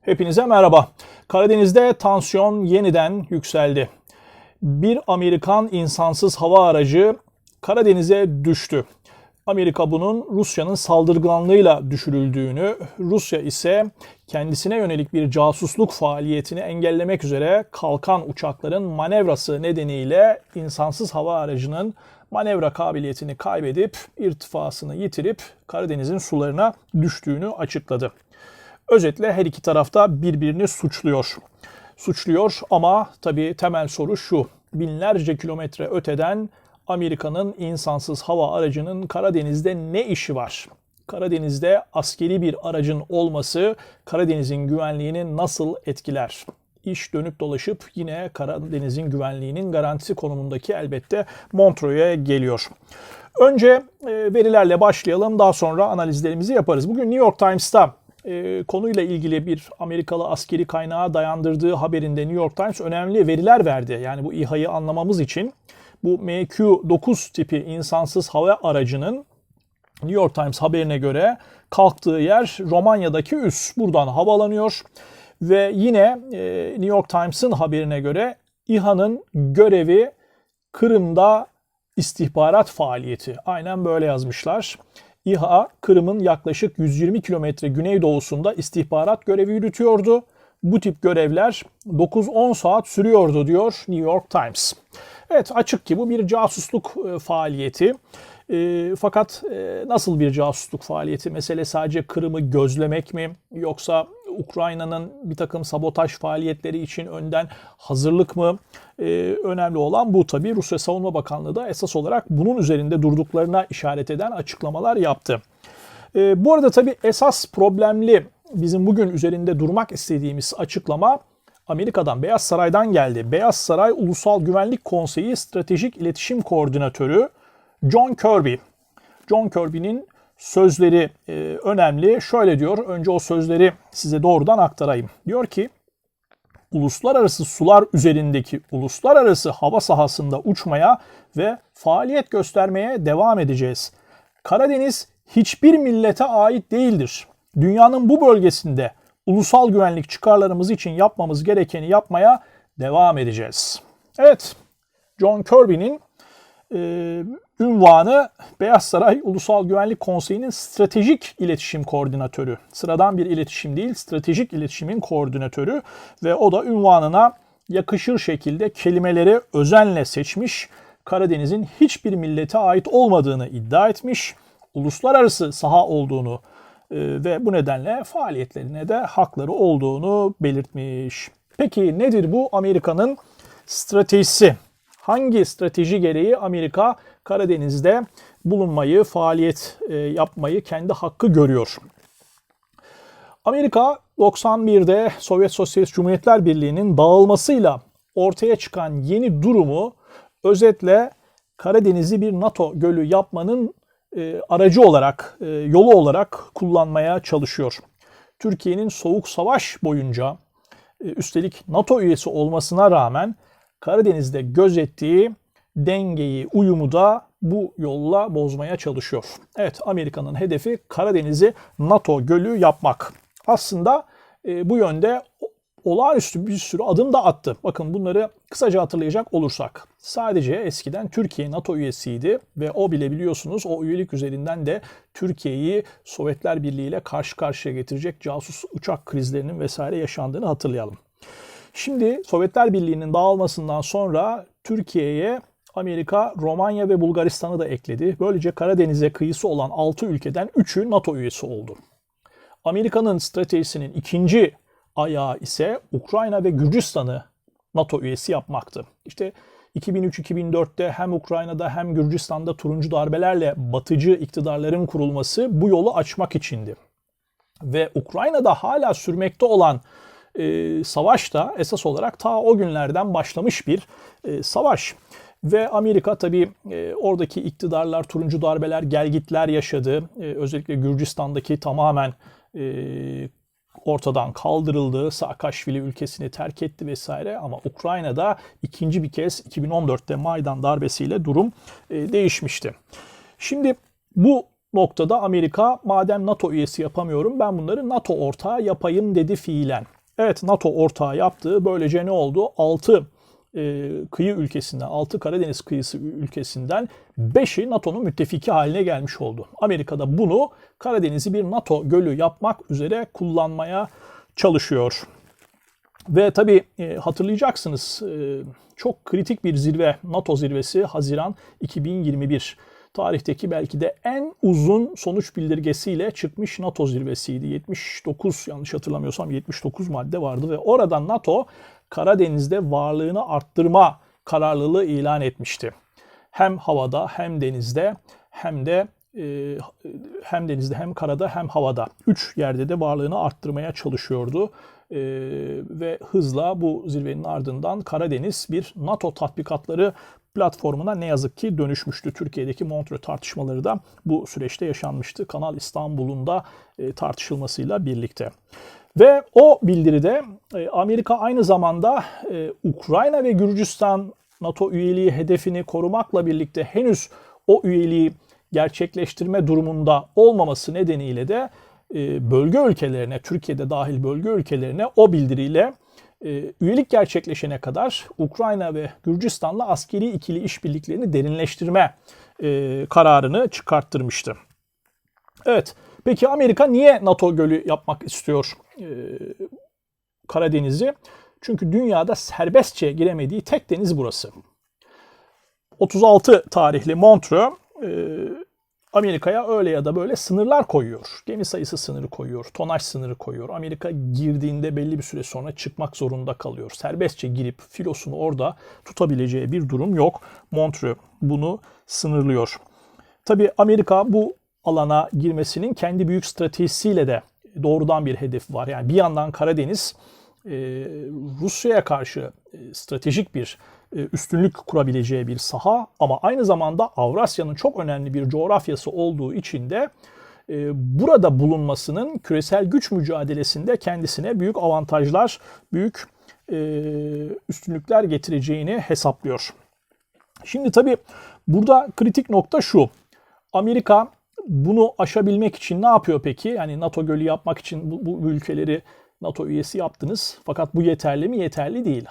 Hepinize merhaba. Karadeniz'de tansiyon yeniden yükseldi. Bir Amerikan insansız hava aracı Karadeniz'e düştü. Amerika bunun Rusya'nın saldırganlığıyla düşürüldüğünü, Rusya ise kendisine yönelik bir casusluk faaliyetini engellemek üzere kalkan uçakların manevrası nedeniyle insansız hava aracının manevra kabiliyetini kaybedip irtifasını yitirip Karadeniz'in sularına düştüğünü açıkladı. Özetle her iki tarafta birbirini suçluyor. Suçluyor ama tabii temel soru şu. Binlerce kilometre öteden Amerika'nın insansız hava aracının Karadeniz'de ne işi var? Karadeniz'de askeri bir aracın olması Karadeniz'in güvenliğini nasıl etkiler? İş dönüp dolaşıp yine Karadeniz'in güvenliğinin garantisi konumundaki elbette Montreux'e geliyor. Önce e, verilerle başlayalım daha sonra analizlerimizi yaparız. Bugün New York Times'ta e, konuyla ilgili bir Amerikalı askeri kaynağa dayandırdığı haberinde New York Times önemli veriler verdi. Yani bu İHA'yı anlamamız için bu MQ-9 tipi insansız hava aracının New York Times haberine göre kalktığı yer Romanya'daki üs. Buradan havalanıyor. Ve yine e, New York Times'ın haberine göre İHA'nın görevi Kırım'da istihbarat faaliyeti. Aynen böyle yazmışlar. İHA, Kırım'ın yaklaşık 120 kilometre güneydoğusunda istihbarat görevi yürütüyordu. Bu tip görevler 9-10 saat sürüyordu diyor New York Times. Evet açık ki bu bir casusluk e, faaliyeti. E, fakat e, nasıl bir casusluk faaliyeti? Mesele sadece Kırım'ı gözlemek mi? Yoksa Ukrayna'nın bir takım sabotaj faaliyetleri için önden hazırlık mı? E, önemli olan bu tabii. Rusya Savunma Bakanlığı da esas olarak bunun üzerinde durduklarına işaret eden açıklamalar yaptı. E, bu arada tabii esas problemli bizim bugün üzerinde durmak istediğimiz açıklama Amerika'dan, Beyaz Saray'dan geldi. Beyaz Saray Ulusal Güvenlik Konseyi Stratejik İletişim Koordinatörü John Kirby. John Kirby'nin sözleri e, önemli. Şöyle diyor, önce o sözleri size doğrudan aktarayım. Diyor ki, uluslararası sular üzerindeki uluslararası hava sahasında uçmaya ve faaliyet göstermeye devam edeceğiz. Karadeniz hiçbir millete ait değildir. Dünyanın bu bölgesinde ulusal güvenlik çıkarlarımız için yapmamız gerekeni yapmaya devam edeceğiz. Evet, John Kirby'nin e, ünvanı Beyaz Saray Ulusal Güvenlik Konseyi'nin stratejik iletişim koordinatörü. Sıradan bir iletişim değil, stratejik iletişimin koordinatörü ve o da ünvanına yakışır şekilde kelimeleri özenle seçmiş. Karadeniz'in hiçbir millete ait olmadığını iddia etmiş. Uluslararası saha olduğunu e, ve bu nedenle faaliyetlerine de hakları olduğunu belirtmiş. Peki nedir bu Amerika'nın stratejisi? Hangi strateji gereği Amerika Karadeniz'de bulunmayı, faaliyet e, yapmayı kendi hakkı görüyor? Amerika 91'de Sovyet Sosyalist Cumhuriyetler Birliği'nin dağılmasıyla ortaya çıkan yeni durumu özetle Karadeniz'i bir NATO gölü yapmanın e, aracı olarak, e, yolu olarak kullanmaya çalışıyor. Türkiye'nin soğuk savaş boyunca e, üstelik NATO üyesi olmasına rağmen Karadeniz'de gözettiği dengeyi, uyumu da bu yolla bozmaya çalışıyor. Evet Amerika'nın hedefi Karadeniz'i NATO gölü yapmak. Aslında bu yönde olağanüstü bir sürü adım da attı. Bakın bunları kısaca hatırlayacak olursak. Sadece eskiden Türkiye NATO üyesiydi ve o bile biliyorsunuz o üyelik üzerinden de Türkiye'yi Sovyetler Birliği ile karşı karşıya getirecek casus uçak krizlerinin vesaire yaşandığını hatırlayalım. Şimdi Sovyetler Birliği'nin dağılmasından sonra Türkiye'ye Amerika, Romanya ve Bulgaristan'ı da ekledi. Böylece Karadeniz'e kıyısı olan 6 ülkeden 3'ü NATO üyesi oldu. Amerika'nın stratejisinin ikinci ayağı ise Ukrayna ve Gürcistan'ı NATO üyesi yapmaktı. İşte 2003-2004'te hem Ukrayna'da hem Gürcistan'da turuncu darbelerle batıcı iktidarların kurulması bu yolu açmak içindi. Ve Ukrayna'da hala sürmekte olan e, savaş da esas olarak ta o günlerden başlamış bir e, savaş. Ve Amerika tabii e, oradaki iktidarlar, turuncu darbeler, gelgitler yaşadı. E, özellikle Gürcistan'daki tamamen e, ortadan kaldırıldı. Saakashvili ülkesini terk etti vesaire ama Ukrayna'da ikinci bir kez 2014'te Maydan darbesiyle durum e, değişmişti. Şimdi bu noktada Amerika madem NATO üyesi yapamıyorum ben bunları NATO ortağı yapayım dedi fiilen. Evet NATO ortağı yaptı. Böylece ne oldu? 6 e, kıyı ülkesinden, 6 Karadeniz kıyısı ülkesinden 5'i NATO'nun müttefiki haline gelmiş oldu. Amerika da bunu Karadeniz'i bir NATO gölü yapmak üzere kullanmaya çalışıyor. Ve tabii e, hatırlayacaksınız e, çok kritik bir zirve NATO zirvesi Haziran 2021 tarihteki belki de en uzun sonuç bildirgesiyle çıkmış NATO zirvesiydi. 79 yanlış hatırlamıyorsam 79 madde vardı ve orada NATO Karadeniz'de varlığını arttırma kararlılığı ilan etmişti. Hem havada hem denizde hem de e, hem denizde hem karada hem havada. Üç yerde de varlığını arttırmaya çalışıyordu. E, ve hızla bu zirvenin ardından Karadeniz bir NATO tatbikatları platformuna ne yazık ki dönüşmüştü. Türkiye'deki Montreux tartışmaları da bu süreçte yaşanmıştı. Kanal İstanbul'un da e, tartışılmasıyla birlikte. Ve o bildiride e, Amerika aynı zamanda e, Ukrayna ve Gürcistan NATO üyeliği hedefini korumakla birlikte henüz o üyeliği gerçekleştirme durumunda olmaması nedeniyle de bölge ülkelerine, Türkiye'de dahil bölge ülkelerine o bildiriyle üyelik gerçekleşene kadar Ukrayna ve Gürcistan'la askeri ikili işbirliklerini derinleştirme kararını çıkarttırmıştı. Evet, peki Amerika niye NATO gölü yapmak istiyor e, Karadeniz'i? Çünkü dünyada serbestçe giremediği tek deniz burası. 36 tarihli Montreux e, Amerika'ya öyle ya da böyle sınırlar koyuyor. Gemi sayısı sınırı koyuyor, tonaj sınırı koyuyor. Amerika girdiğinde belli bir süre sonra çıkmak zorunda kalıyor. Serbestçe girip filosunu orada tutabileceği bir durum yok. Montreux bunu sınırlıyor. Tabi Amerika bu alana girmesinin kendi büyük stratejisiyle de doğrudan bir hedef var. Yani bir yandan Karadeniz Rusya'ya karşı stratejik bir üstünlük kurabileceği bir saha ama aynı zamanda Avrasya'nın çok önemli bir coğrafyası olduğu için de burada bulunmasının küresel güç mücadelesinde kendisine büyük avantajlar, büyük üstünlükler getireceğini hesaplıyor. Şimdi tabii burada kritik nokta şu. Amerika bunu aşabilmek için ne yapıyor peki? Yani NATO gölü yapmak için bu, bu ülkeleri NATO üyesi yaptınız. Fakat bu yeterli mi? Yeterli değil.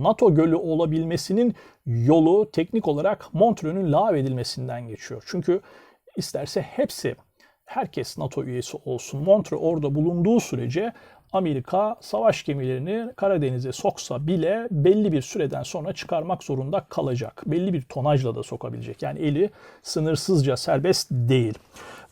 NATO gölü olabilmesinin yolu teknik olarak Montreux'ün lağvedilmesinden geçiyor. Çünkü isterse hepsi herkes NATO üyesi olsun. Montreux orada bulunduğu sürece Amerika savaş gemilerini Karadeniz'e soksa bile belli bir süreden sonra çıkarmak zorunda kalacak. Belli bir tonajla da sokabilecek. Yani eli sınırsızca serbest değil.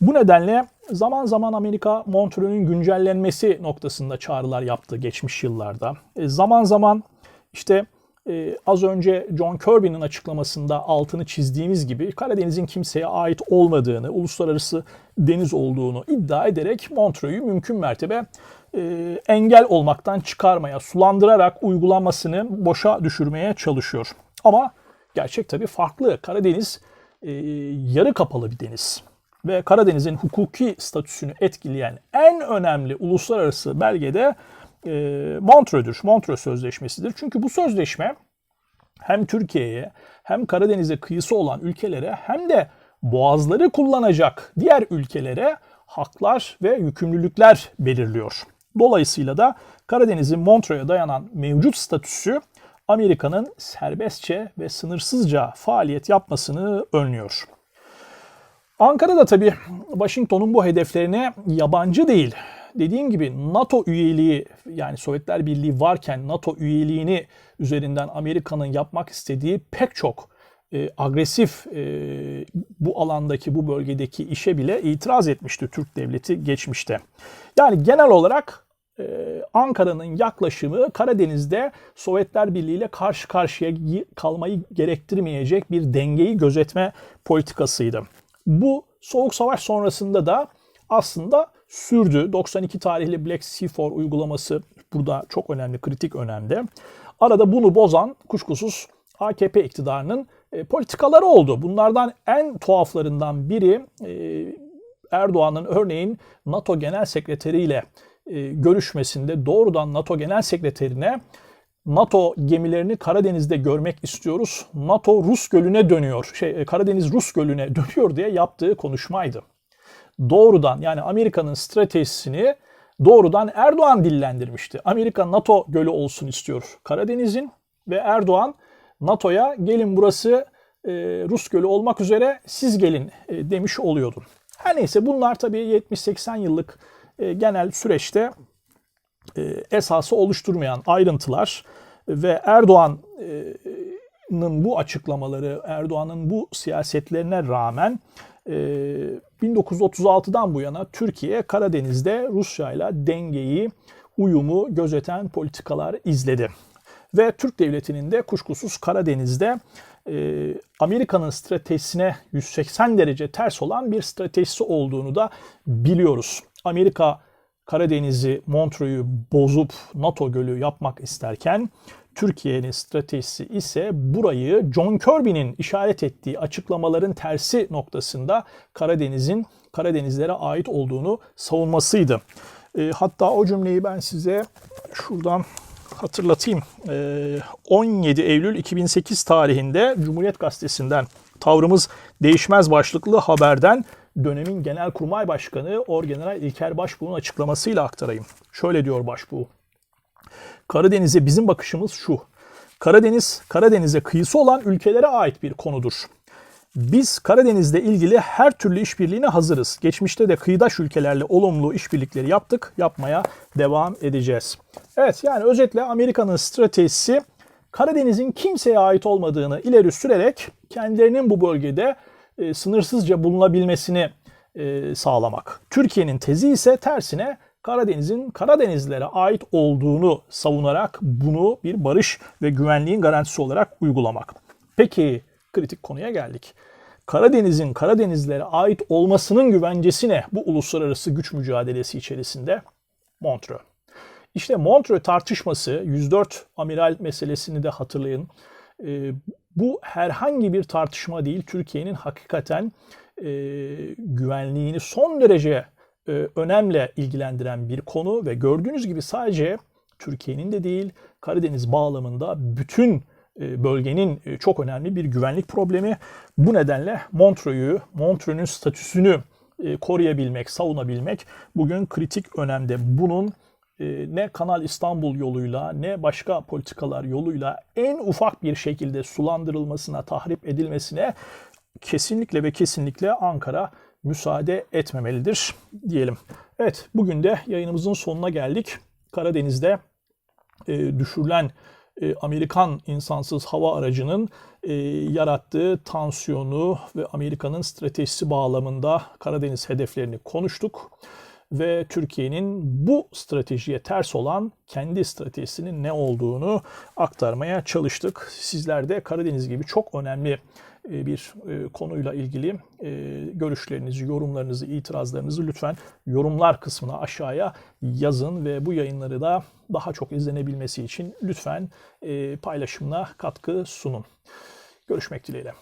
Bu nedenle zaman zaman Amerika Montreux'ün güncellenmesi noktasında çağrılar yaptı geçmiş yıllarda. E, zaman zaman işte e, az önce John Kirby'nin açıklamasında altını çizdiğimiz gibi Karadeniz'in kimseye ait olmadığını, uluslararası deniz olduğunu iddia ederek Montreux'u mümkün mertebe e, engel olmaktan çıkarmaya, sulandırarak uygulamasını boşa düşürmeye çalışıyor. Ama gerçek tabii farklı. Karadeniz e, yarı kapalı bir deniz. Ve Karadeniz'in hukuki statüsünü etkileyen en önemli uluslararası belgede e, Montreux'dur. Montreux Sözleşmesi'dir. Çünkü bu sözleşme hem Türkiye'ye hem Karadeniz'e kıyısı olan ülkelere hem de boğazları kullanacak diğer ülkelere haklar ve yükümlülükler belirliyor. Dolayısıyla da Karadeniz'in Montreux'a dayanan mevcut statüsü Amerika'nın serbestçe ve sınırsızca faaliyet yapmasını önlüyor. Ankara da tabii Washington'un bu hedeflerine yabancı değil. Dediğim gibi NATO üyeliği yani Sovyetler Birliği varken NATO üyeliğini üzerinden Amerika'nın yapmak istediği pek çok e, agresif e, bu alandaki bu bölgedeki işe bile itiraz etmişti Türk devleti geçmişte. Yani genel olarak e, Ankara'nın yaklaşımı Karadeniz'de Sovyetler Birliği ile karşı karşıya kalmayı gerektirmeyecek bir dengeyi gözetme politikasıydı. Bu Soğuk Savaş sonrasında da aslında sürdü. 92 tarihli Black Sea 4 uygulaması burada çok önemli, kritik önemde. Arada bunu bozan kuşkusuz AKP iktidarının e, politikaları oldu. Bunlardan en tuhaflarından biri e, Erdoğan'ın örneğin NATO Genel Sekreteri ile e, görüşmesinde doğrudan NATO Genel Sekreterine NATO gemilerini Karadeniz'de görmek istiyoruz. NATO Rus Gölü'ne dönüyor. Şey Karadeniz Rus Gölü'ne dönüyor diye yaptığı konuşmaydı. Doğrudan yani Amerika'nın stratejisini doğrudan Erdoğan dillendirmişti. Amerika NATO gölü olsun istiyor Karadeniz'in ve Erdoğan NATO'ya gelin burası e, Rus gölü olmak üzere siz gelin e, demiş oluyordu. Her neyse bunlar tabii 70-80 yıllık e, genel süreçte e, esası oluşturmayan ayrıntılar ve Erdoğan'ın bu açıklamaları, Erdoğan'ın bu siyasetlerine rağmen 1936'dan bu yana Türkiye Karadeniz'de Rusya ile dengeyi, uyumu gözeten politikalar izledi. Ve Türk Devleti'nin de kuşkusuz Karadeniz'de Amerika'nın stratejisine 180 derece ters olan bir stratejisi olduğunu da biliyoruz. Amerika Karadeniz'i, Montreux'u bozup NATO gölü yapmak isterken Türkiye'nin stratejisi ise burayı John Kirby'nin işaret ettiği açıklamaların tersi noktasında Karadeniz'in Karadenizlere ait olduğunu savunmasıydı. E, hatta o cümleyi ben size şuradan hatırlatayım. E, 17 Eylül 2008 tarihinde Cumhuriyet Gazetesi'nden tavrımız değişmez başlıklı haberden dönemin Genelkurmay Başkanı Orgeneral İlker Başbuğ'un açıklamasıyla aktarayım. Şöyle diyor Başbuğ. Karadeniz'e bizim bakışımız şu. Karadeniz, Karadeniz'e kıyısı olan ülkelere ait bir konudur. Biz Karadeniz'le ilgili her türlü işbirliğine hazırız. Geçmişte de kıyıdaş ülkelerle olumlu işbirlikleri yaptık, yapmaya devam edeceğiz. Evet yani özetle Amerika'nın stratejisi Karadeniz'in kimseye ait olmadığını ileri sürerek kendilerinin bu bölgede e, sınırsızca bulunabilmesini e, sağlamak. Türkiye'nin tezi ise tersine Karadeniz'in Karadenizlilere ait olduğunu savunarak bunu bir barış ve güvenliğin garantisi olarak uygulamak. Peki kritik konuya geldik. Karadeniz'in Karadenizlere ait olmasının güvencesi ne bu uluslararası güç mücadelesi içerisinde? Montreux. İşte Montreux tartışması 104 amiral meselesini de hatırlayın. E, bu herhangi bir tartışma değil. Türkiye'nin hakikaten e, güvenliğini son derece e, önemle ilgilendiren bir konu ve gördüğünüz gibi sadece Türkiye'nin de değil Karadeniz bağlamında bütün e, bölgenin e, çok önemli bir güvenlik problemi. Bu nedenle Montreux'u, Montreux'un statüsünü e, koruyabilmek, savunabilmek bugün kritik önemde. Bunun ne Kanal İstanbul yoluyla ne başka politikalar yoluyla en ufak bir şekilde sulandırılmasına, tahrip edilmesine kesinlikle ve kesinlikle Ankara müsaade etmemelidir diyelim. Evet bugün de yayınımızın sonuna geldik. Karadeniz'de e, düşürülen e, Amerikan insansız hava aracının e, yarattığı tansiyonu ve Amerika'nın stratejisi bağlamında Karadeniz hedeflerini konuştuk ve Türkiye'nin bu stratejiye ters olan kendi stratejisinin ne olduğunu aktarmaya çalıştık. Sizler de Karadeniz gibi çok önemli bir e, konuyla ilgili e, görüşlerinizi, yorumlarınızı, itirazlarınızı lütfen yorumlar kısmına aşağıya yazın ve bu yayınları da daha çok izlenebilmesi için lütfen paylaşımına katkı sunun. Görüşmek dileğiyle.